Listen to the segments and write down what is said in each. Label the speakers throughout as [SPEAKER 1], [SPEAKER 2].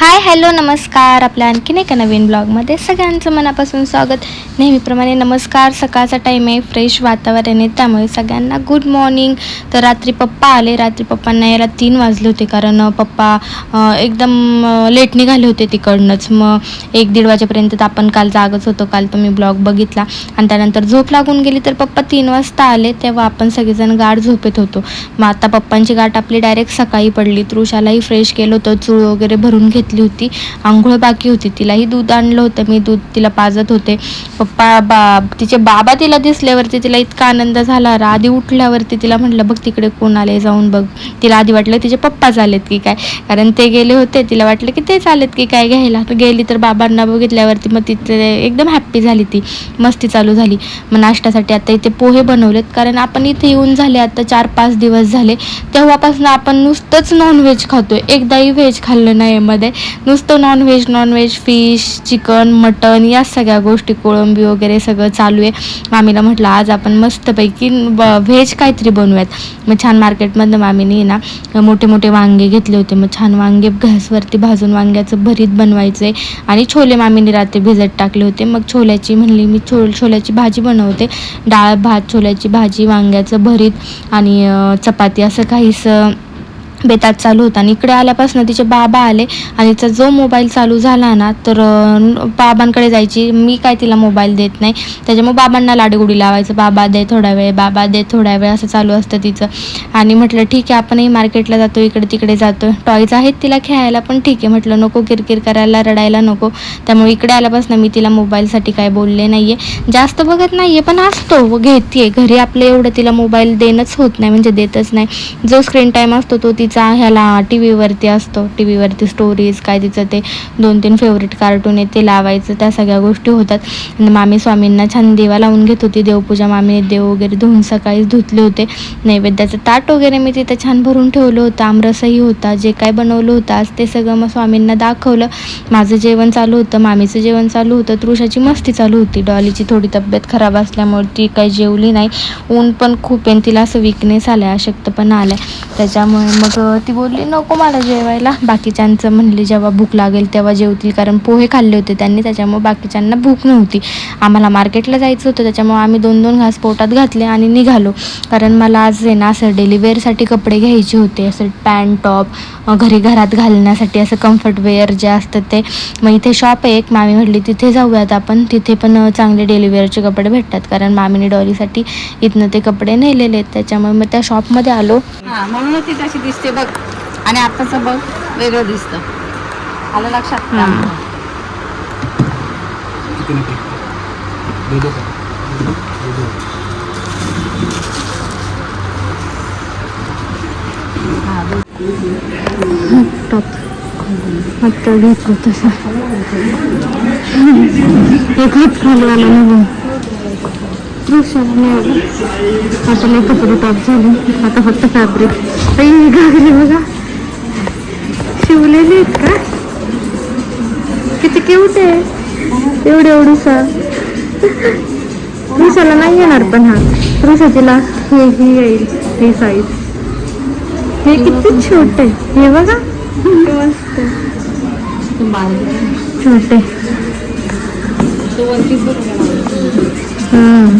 [SPEAKER 1] Hi hello नमस्कार. आपल्या आणखीन एका नवीन ब्लॉगमध्ये सगळ्यांचं मनापासून स्वागत. नेहमीप्रमाणे नमस्कार. सकाळचा टाईम आहे फ्रेश वातावरण आहे. त्यामुळे सगळ्यांना गुड मॉर्निंग तर रात्री पप्पा आले. रात्री पप्पांना यायला तीन वाजले होते कारण पप्पा एकदम लेट निघाले होते तिकडनंच. मग एक दीड वाजेपर्यंत तर आपण काल जागच होतो. काल तुम्ही ब्लॉग बघितला. आणि त्यानंतर झोप लागून गेली तर पप्पा तीन वाजता आले. तेव्हा आपण सगळेजण गाठ झोपेत होतो. मग आता पप्पांची गाठ आपली डायरेक्ट सकाळी पडली. तृषालाही फ्रेश केलं होतं. चूळ वगैरे भरून घेतली होती. आंघोळ बाकी होती. तिलाही दूध आणलं होतं. मी दूध तिला पाजत होते. पप्पा बा तिचे बाबा तिला दिसल्यावरती तिला इतका आनंद झाला. आधी उठल्यावरती तिला म्हटलं बघ तिकडे कोण आले जाऊन बघ. तिला आधी वाटलं तिचे पप्पा चालेत की काय. कारण ते गेले होते. तिला वाटलं की तेच आलेत की काय घ्यायला. तर गेली तर बाबांना बघितल्यावरती मग तिथे एकदम हॅप्पी झाली ती. मस्ती चालू झाली. मग नाश्त्यासाठी आता इथे पोहे बनवलेत. कारण आपण इथे येऊन झाले आता चार पाच दिवस झाले. तेव्हापासून आपण नुसतंच नॉनव्हेज खातो एकदाही व्हेज खाल्लं नाही मध्ये. नुसतं nonveg nonveg fish chicken mutton या सगळ्या गोष्टी कोळंबी वगैरे सगळं चालू आहे. मामीला म्हटलं आज आपण मस्तपैकी व्हेज काहीतरी बनवूयात. मग छान मार्केटमधनं मामीने ना मोठे मोठे वांगे घेतले होते. मग छान वांगे घासवरती भाजून वांग्याचं भरीत बनवायचं. आहे आणि छोले मामीने रात्री भिजत टाकले होते. मग छोल्याची म्हणली मी छो छोल्याची भाजी बनवते. डाळ भात छोल्याची भाजी वांग्याचं भरीत आणि चपाती असं काहीसं बेतात चालू होता. आणि इकडे आल्यापासून तिचे बाबा आले आणि तिचा जो मोबाईल चालू झाला ना तर बाबांकडे जायची. मी काय तिला मोबाईल देत नाही. त्याच्यामुळे बाबांना लाडगुडी लावायचं. बाबा दे थोडा वेळ बाबा दे थोडा वेळ असं चालू असतं तिचं. आणि म्हटलं ठीक आहे आपणही मार्केटला जातो इकडे तिकडे जातो. टॉयज आहेत तिला खेळायला पण ठीक आहे. म्हटलं नको किरकिर करायला रडायला नको. त्यामुळे इकडे आल्यापासून मी तिला मोबाईलसाठी काय बोलले नाही आहे जास्त बघत नाही आहे पण असतो. घेते घरी आपलं एवढं तिला मोबाईल देणंच होत नाही म्हणजे देतच नाही. जो स्क्रीन टाईम असतो तो तिचा ह्याला टी व्हीवरती असतो. टी व्हीवरती स्टोरीज काय तिचं ते दोन तीन फेवरेट कार्टून आहे ते लावायचं त्या सगळ्या गोष्टी होतात. मामी स्वामींना छान देवा लावून घेत होती देवपूजा मामीने देव वगैरे धुवून सकाळीच धुतले होते. नैवेद्याचं ताट वगैरे मी तिथं छान भरून ठेवलं होतं आमरसही होता जे काय बनवलं होतं आज ते सगळं मग स्वामींना दाखवलं. माझं जेवण चालू होतं मामीचं जेवण चालू होतं तृषाची मस्ती चालू होती. डॉलीची थोडी तब्येत खराब असल्यामुळे ती काही जेवली नाही. ऊन पण खूप आहे आणि तिला असं विकनेस आलाय अशक्तपणा आहे त्याच्यामुळे मग अं, ती बोलली नको मला जेवायला. बाकीच्यांचं म्हणली जेव्हा भूक लागेल तेव्हा जेवतील. कारण पोहे खाल्ले होते त्यांनी त्याच्यामुळे बाकीच्यांना भूक नव्हती. आम्हाला मार्केटला जायचं होतं त्याच्यामुळे आम्ही दोन दोन घास पोटात घातले आणि निघालो. कारण मला आज आहे ना असं डेलीवेअरसाठी कपडे घ्यायचे होते असं पॅन्ट टॉप घरी घरात घालण्यासाठी असं कम्फर्ट वेअर जे असतं ते. मग इथे शॉप आहे एक मामी म्हटली तिथे जाऊयात आपण. तिथे पण चांगले डेलिवेअरचे कपडे भेटतात. कारण मामीने डॉलीसाठी इथनं ते कपडे नेलेले आहेत त्याच्यामुळे मग त्या शॉपमध्ये आलो.
[SPEAKER 2] म्हणून ती तशी दिसते. बघ आणि आताच बघ वेगळं दिसतं आलं लक्षात हा.
[SPEAKER 1] टॉप आता घेतलं तसं एक हात खाली आला निघून दृश्याला मिळालं. आता लय कपडे टॉप झाले. आता फक्त फॅब्रिक काही घागरी बघा. शिवलेले आहेत का? किती क्यूट आहे. एवढे एवढीसा ऋषाला नाही येणार पण हा. ऋषाचीला हे ही येईल. हे साईज हे किती छोटे हे बघा. छोटे हम्म.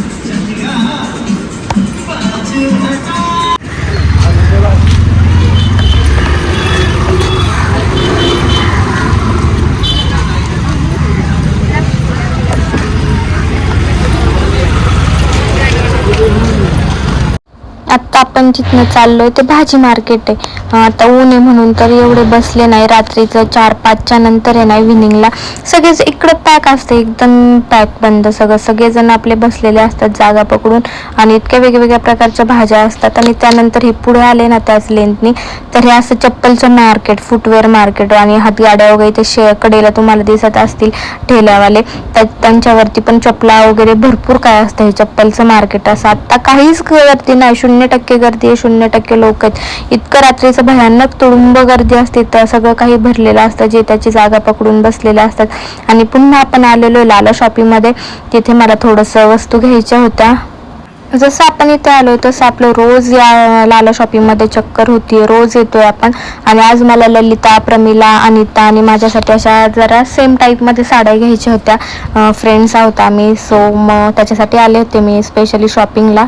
[SPEAKER 1] आत्ता आपण जिथनं चाललोय ते भाजी मार्केट आहे. आता ऊन आहे म्हणून तर एवढे बसले नाही. रात्रीचं चार पाचच्या नंतर आहे ना विनिंगला सगळेच इकडं पॅक असते. एकदम पॅक बंद सगळं. सगळेजण आपले बसलेले असतात जागा पकडून आणि इतक्या वेगवेगळ्या प्रकारच्या भाज्या असतात आणि त्यानंतर हे पुढे आले ना त्याच लेंथनी तर हे असं चप्पलचं मार्केट फुटवेअर मार्केट आणि हातगाड्या वगैरे ते शे कडेला तुम्हाला दिसत असतील ठेल्यावाले. त्यांच्यावरती पण चपला वगैरे भरपूर काय असतं हे चप्पलचं मार्केट असं. आत्ता काहीच गर्दी नाही शून्य टक्के गर्दी आहे शून्य टक्के लोक आहेत. इतकं रात्रीचं भयानक तुडुंब गर्दी असते तर सगळं काही भरलेलं असतं जे त्याची जागा पकडून बसलेले असतात. आणि पुन्हा आपण आलेलो लाला शॉपिंगमध्ये तिथे मला थोडंसं वस्तू घ्यायच्या होत्या. जसं आपण इथे आलो तसं आपलं रोज या लाला शॉपिंगमध्ये चक्कर होती रोज येतोय आपण. आणि आज मला ललिता प्रमिला अनिता आणि माझ्यासाठी अशा जरा सेम टाईपमध्ये साड्या घ्यायच्या होत्या. फ्रेंड्स आहोत आम्ही सो मग त्याच्यासाठी आले होते मी स्पेशली शॉपिंगला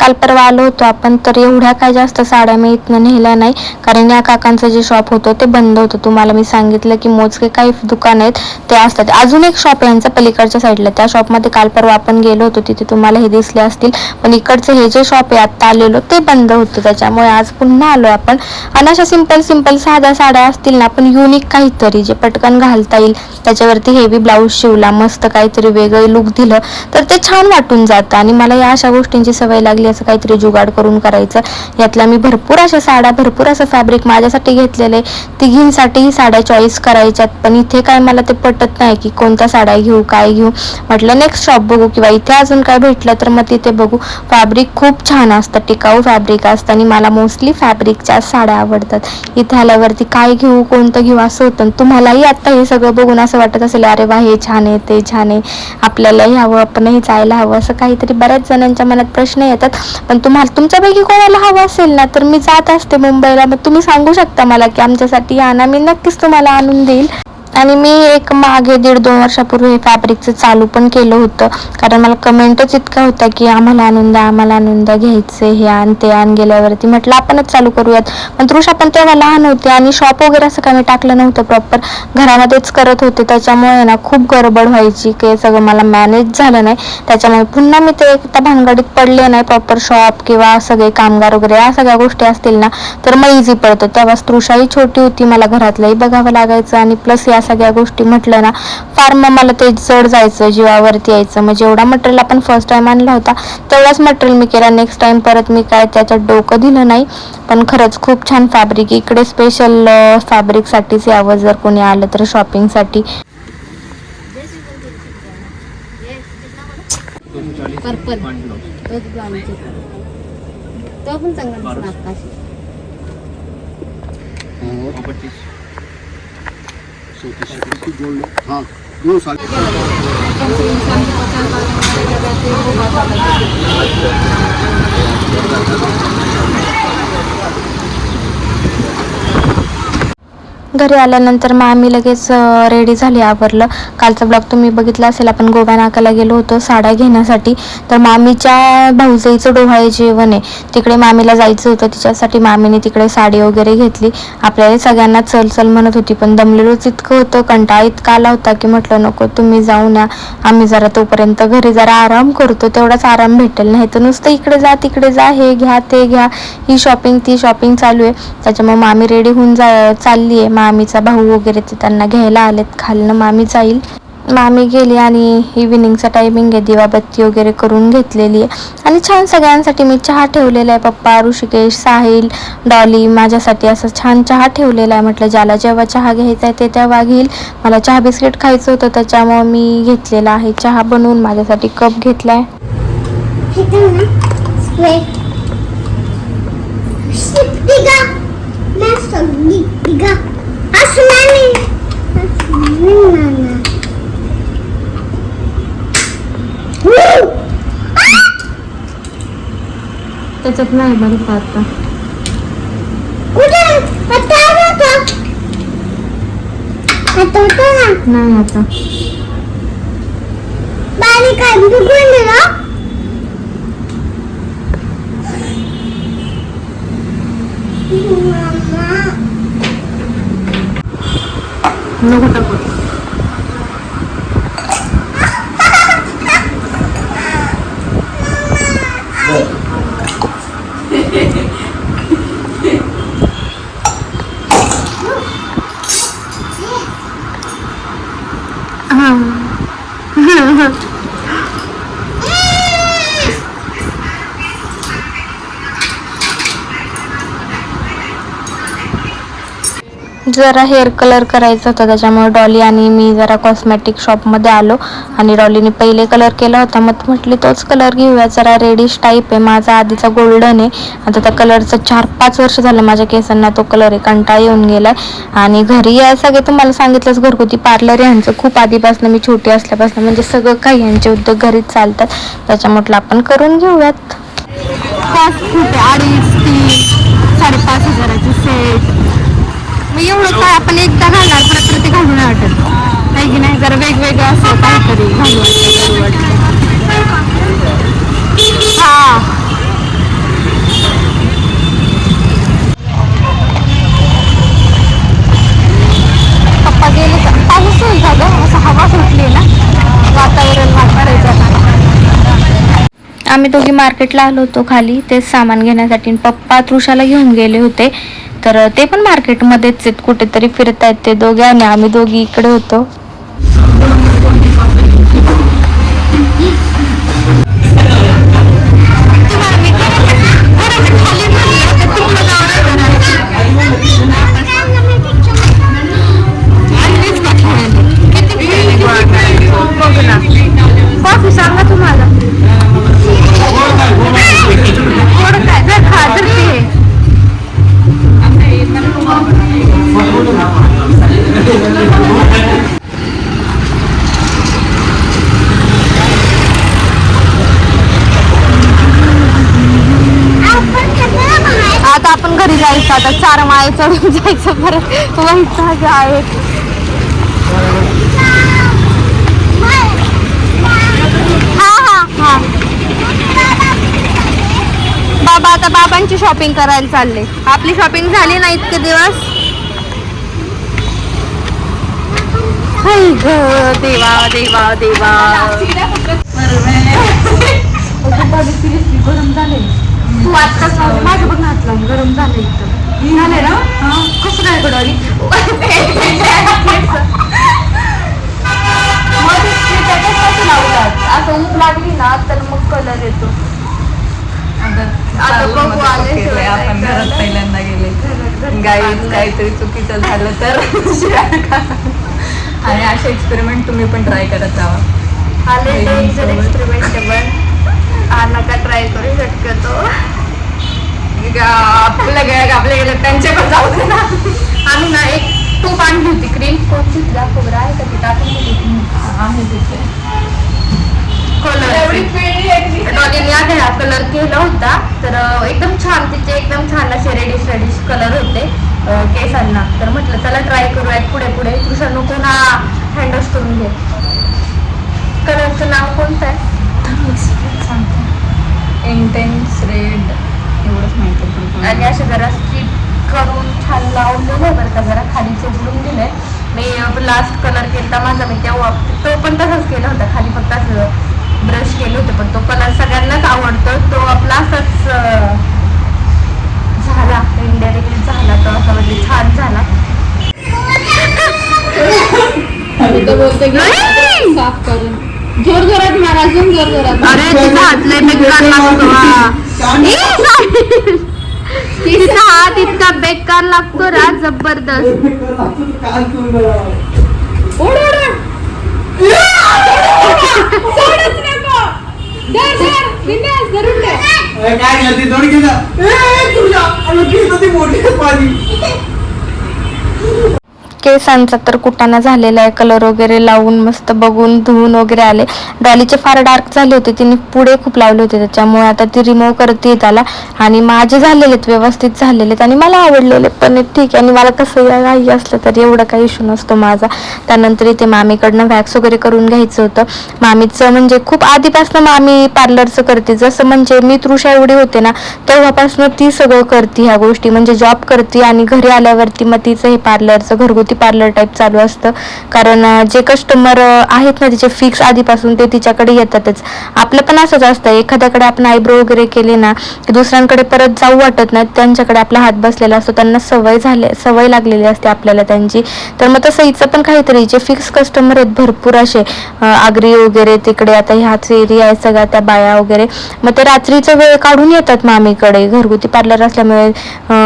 [SPEAKER 1] काल परवा आलो होतो आपण तर एवढ्या काय जास्त साड्या मी इथनं नेल्या नाही. कारण या काकांचं जे शॉप होतं ते बंद होतं. तुम्हाला मी सांगितलं की मोजके काही दुकान आहेत ते असतात. अजून एक शॉप आहे यांचं पलीकडच्या साईडला त्या शॉपमध्ये काल परवा आपण गेलो होतो तिथे तुम्हाला हे दिसले असतील. पण इकडचं हे जे शॉप आहे आत्ता आलेलो ते बंद होतं. त्याच्यामुळे आज पुन्हा आलो आपण. आणि अशा सिंपल सिंपल साध्या साड्या असतील ना पण युनिक काहीतरी जे पटकन घालता येईल. त्याच्यावरती हेवी ब्लाऊज शिवला मस्त काहीतरी वेगळं लुक दिलं तर ते छान वाटून जातं. आणि मला या अशा गोष्टींची सवय लागली असं काहीतरी जुगाड करून करायचं. यातल्या मी भरपूर अशा साड्या भरपूर असं फॅब्रिक माझ्यासाठी घेतलेले. तिघींसाठीही साड्या चॉईस करायच्यात. पण इथे काय मला ते पटत नाही की कोणत्या साड्या घेऊ काय घेऊ. म्हटलं नेक्स्ट शॉप बघू किंवा इथे अजून काय भेटलं तर मग तिथे बघू. फॅब्रिक खूप छान असतं टिकाऊ फॅब्रिक असतं आणि मला मोस्टली फॅब्रिकच्या साड्या आवडतात. इथे आल्यावरती काय घेऊ कोणतं घेऊ असं होतं. आणि तुम्हालाही आता हे सगळं बघून असं वाटत असेल अरे वा हे छान आहे ते छान आहे. आपल्यालाही हवं आपणही जायला हवं. असं काहीतरी बऱ्याच जणांच्या मनात प्रश्न येतात. पण तुम्हाला तुमच्यापैकी कोणाला हवं असेल ना तर मी जात असते मुंबईला. मग तुम्ही सांगू शकता मला की आमच्यासाठी आणा मी नक्कीच तुम्हाला आणून देईल. आणि मी एक मागे दीड दोन वर्षापूर्वी हे फॅब्रिकचं चालू पण केलं होतं. कारण मला कमेंटच इतका होता की आम्हाला आणून द्या आम्हाला आणून द्या घ्यायचे हे आण ते आण गेल्यावरती. म्हटलं आपणच चालू करूयात. पण तृषा पण तेव्हा लहान होते आणि शॉप वगैरे असं काही मी टाकलं नव्हतं प्रॉपर घरामध्येच करत होते. त्याच्यामुळे ना खूप गडबड व्हायची की सगळं मला मॅनेज झालं नाही. त्याच्यामुळे पुन्हा मी ते त्या भानगडीत पडले नाही प्रॉपर शॉप किंवा सगळे कामगार वगैरे या सगळ्या गोष्टी असतील ना तर मग इझी पडतं. तेव्हा तृषाही छोटी होती. मला घरातलंही बघावं लागायचं आणि प्लस या सगळ्या गोष्टी म्हटलं ना फार मग मला ते जड जायचं जीवावरती यायचं. मग जेवढा मटेरियल आपण फर्स्ट टाइम आणला होता तेवढाच मटेरियल मी केला. नेक्स्ट टाइम परत मी काय त्याच्यात डोकं दिलं नाही. पण खरंच खूप छान फॅब्रिक इकडे स्पेशल फॅब्रिकसाठीच यावं जर कोणी आलं तर शॉपिंगसाठी
[SPEAKER 2] पर्पल तोच तो पण चांगला दिसला.
[SPEAKER 3] पच्चीस
[SPEAKER 4] हाँ. दो साल
[SPEAKER 1] घरी आल्यानंतर मग आम्ही लगेच रेडी झाली आवरलं. कालचा ब्लॉग तुम्ही बघितला असेल आपण गोवा नाकाला गेलो होतो साड्या घेण्यासाठी. तर मामीच्या भाऊजाईचं डोहाळे जेवण आहे. तिकडे मामीला जायचं होतं तिच्यासाठी मामीने तिकडे साडी वगैरे घेतली. आपल्याला सगळ्यांना चल चल म्हणत होती पण दमलेलोच इतकं होतं. कंटाळा इतका आला होता की म्हटलं नको तुम्ही जाऊन या आम्ही जरा तोपर्यंत घरी जरा आराम करतो. तेवढाच आराम भेटेल. नाही तर नुसतं इकडे जा तिकडे जा हे घ्या ते घ्या. ही शॉपिंग ती शॉपिंग चालू आहे. त्याच्यामुळे मामी रेडी होऊन जा चालली आहे मामीचा भाऊ वगैरे ते त्यांना घ्यायला आलेत. खालनं मामी जाईल. मामी गेली आणि इव्हिनिंगचा टायमिंग आहे. दिवाबत्ती वगैरे करून घेतलेली आहे. आणि छान सगळ्यांसाठी मी चहा ठेवलेला आहे. पप्पा ऋषिकेश साहिल डॉली माझ्यासाठी असं छान चहा ठेवलेला आहे. म्हटलं ज्याला जेव्हा चहा घ्यायचा आहे ते तेव्हा घेईल. मला चहा बिस्किट खायचं होतं त्याच्यामुळं मी घेतलेला आहे. चहा बनवून माझ्यासाठी कप घेतला आहे. त्याच्यात नाही बरं आता. नाही आता.
[SPEAKER 5] बारी काय बघून ना
[SPEAKER 1] जरा हेअर कलर करायचा होता त्याच्यामुळे डॉली आणि मी जरा कॉस्मॅटिक शॉपमध्ये आलो आणि डॉलीने पहिले कलर केला होता. मग म्हटली तोच कलर घेऊया जरा रेडिश टाईप आहे माझा आधीचा गोल्डन आहे. आता त्या कलरचं चार पाच वर्ष झालं माझ्या केसांना तो कलर आहे कंटाळा येऊन गेलाय. आणि घरी या सगळे तुम्हाला सांगितलंच घरगुती पार्लर यांचं खूप आधीपासून मी छोटी असल्यापासून म्हणजे सगळं काही यांचे उद्योग घरीच चालतात. त्याच्या म्हटलं आपण करून घेऊयात.
[SPEAKER 2] फास्ट फूड अडीच तीन साडेपाच हजाराची सेट मग एवढं काय आपण एकदा घालणार परत परत ते घालून नाही वाटत. नाही की नाही जरा वेगवेगळं असं काहीतरी घालू हा. पप्पा गेले का? पाऊस असं हवा सुटली ना. वातावरण
[SPEAKER 1] आम्ही दोघी मार्केटला आलो होतो खाली. तेच सामान घेण्यासाठी पप्पा तृषाला घेऊन गेले होते. तर ते पण मार्केटमध्येच आहेत. कुठेतरी फिरत आहेत ते दोघे आणि आम्ही दोघी इकडे होतो.
[SPEAKER 2] आपण घरी जायचं आता. चार माळे चढून जायचं परत. व्हायचं आहे. हा हा हा. बाबा आता बाबांची शॉपिंग करायला चालले. आपली शॉपिंग झाली ना इतके दिवस? देवा देवा देवा. गरम झाले. तू आत्ताच माझं बघ हात लावून गरम झाले इथं. झाले ना? कसं काय कडली असं ऊब लागली ना तर मग कलर येतो. आता बघू आले
[SPEAKER 6] आपण घरात पहिल्यांदा गेले. गाईत काहीतरी चुकीचं झालं तर. आणि असे एक्सपेरिमेंट तुम्ही पण ट्राय करत जावा
[SPEAKER 2] आले हा नका ट्राय करू शक्यतो.
[SPEAKER 6] आपल्या गेल्या आपल्या गेल्या त्यांच्या पण जाऊ दे ना.
[SPEAKER 2] आम्ही ना एक टूप आणली होती क्रीम कोणती दाखव आहे का ती टाकून
[SPEAKER 6] आहे तिथे
[SPEAKER 2] कलर डॉलीने आधी हा कलर केला होता. तर एकदम छान तिचे एकदम छान असे रेडिश रेडिश कलर होते. केसांना. तर म्हटलं चला ट्राय करूयात पुढे पुढे. तुझा नको ना. हँडल्स करून घे. कलरचं नाव कोणतं आहे?
[SPEAKER 6] इंटेन्स रेड एवढंच माहिती आहे
[SPEAKER 2] आणि असे जरा स्ट्रीप करून छान लावलेलं आहे बरं का जरा खाली चिपडून दिले मी लास्ट कलर केला माझा मी तेव्हा तो पण तसाच केला होता. खाली फक्त असं ब्रश केले होते पण तो कलर सगळ्यांनाच आवडतो. तो आपला असाच झाला. इनडायरेक्टली झाला तो असा म्हणजे छान झाला.
[SPEAKER 6] जोर जोरात मारा अजून जोर जोरात
[SPEAKER 2] अरे तिचा हात लय बेकार लागतो हा. तिचा हात इतका बेकार लागतो रा जबरदस्त.
[SPEAKER 3] काय घालते थोडी घेता तुझ्या. ती मोठी पाणी
[SPEAKER 1] केसांचा तर कुटाणा झालेला आहे. कलर वगैरे लावून मस्त बघून धुवून वगैरे आले. डॉलीचे फार डार्क झाले होते. तिने पुढे खूप लावले होते. त्याच्यामुळे आता ती रिमूव्ह करते त्याला. आणि माझे झालेले आहेत व्यवस्थित झालेले आहेत. आणि मला आवडलेले पण ठीक आहे. आणि मला कसं नाही काही असलं तर एवढं काही इश्यू नसतो माझा. त्यानंतर इथे मामीकडनं वॅक्स वगैरे करून घ्यायचं होतं. मामीचं म्हणजे खूप आधीपासून मामी पार्लरचं करते. जसं म्हणजे मी तृषा एवढी होते ना तेव्हापासून ती सगळं करते ह्या गोष्टी. म्हणजे जॉब करते आणि घरी आल्यावरती मग तिचं हे पार्लरचं घरगुती ब्युटी पार्लर टाईप चालू असतं. कारण जे कस्टमर आहेत ना तिचे फिक्स आधीपासून ते तिच्याकडे येतातच. आपलं पण असंच असतं. एखाद्याकडे आपण आयब्रो वगैरे केले ना की दुसऱ्यांकडे परत जाऊ वाटत नाही त्यांच्याकडे आपला हात बसलेला असतो त्यांना सवय झाले सवय लागलेली असते आपल्याला त्यांची. तर मग तसं हिचं पण काहीतरी जे फिक्स कस्टमर आहेत भरपूर असे आगरी वगैरे तिकडे आता ह्याच एरिया आहे सगळ्या त्या बाया वगैरे. मग ते रात्रीचं वेळ काढून येतात मामीकडे घरगुती पार्लर असल्यामुळे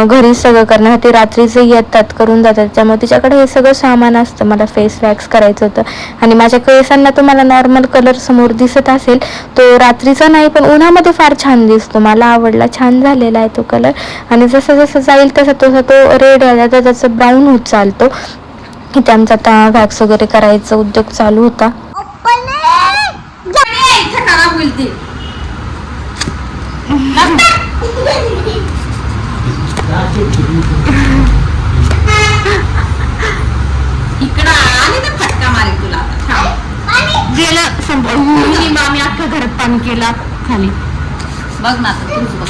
[SPEAKER 1] घरी सगळं करण्यासाठी रात्रीचे येतात करून जातात. त्यामुळे तिच्याकडे हे सगळं सामान असतं. मला फेस वॅक्स करायचं होतं. आणि माझ्या केसांना तुम्हाला नॉर्मल कलर समोर दिसत असेल. तो रात्रीचा नाही पण उन्हामध्ये फार छान दिसतो. मला आवडला. छान झालेला आहे तो कलर आणि जसं जसं जाईल तसं तसं तो रेड आहे त्याचं ब्राऊन होत चालतो. इथे आमचा आता वॅक्स वगैरे करायचा उद्योग चालू होता.
[SPEAKER 6] इकडं आली ना फटका मारेल तुला.
[SPEAKER 2] गेलं संपलं. मामी अख्खा घरात पाणी केला खाली.
[SPEAKER 6] बघ ना आता बघ.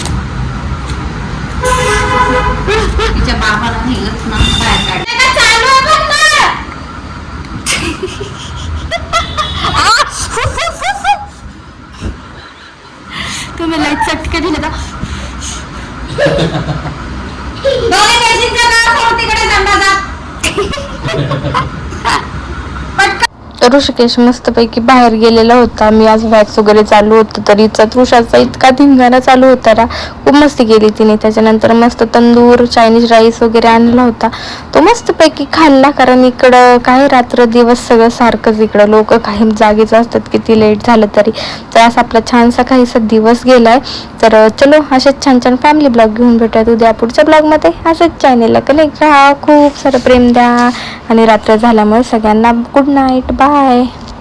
[SPEAKER 6] तिच्या बाबाला नेलंच ना बाहेर काढ
[SPEAKER 2] तुम्ही लाइट चटके दिले का?
[SPEAKER 6] Pak
[SPEAKER 1] ऋषिकेश मस्तपैकी बाहेर गेलेला होता. मी आज वॅक्स वगैरे चालू होतं तरीचा तृषाचा इतका धिंगाणा चालू होता ना. खूप मस्ती केली तिने. त्याच्यानंतर मस्त तंदूर चायनीज राईस वगैरे आणला होता. तो मस्तपैकी खाल्ला कारण इकडं काय रात्र दिवस सगळं सारखंच इकडं. लोक काही जागेच असतात किती लेट झालं तरी. तर असा आपला छानसा काहीसा दिवस गेलाय. तर चलो असेच छान छान फॅमिली ब्लॉग घेऊन भेटूयात उद्या पुढच्या ब्लॉगमध्ये असेच चॅनेलला कनेक्ट राहा. खूप सारं प्रेम द्या. आणि रात्र झाल्यामुळे सगळ्यांना गुड नाईट बाय Bye.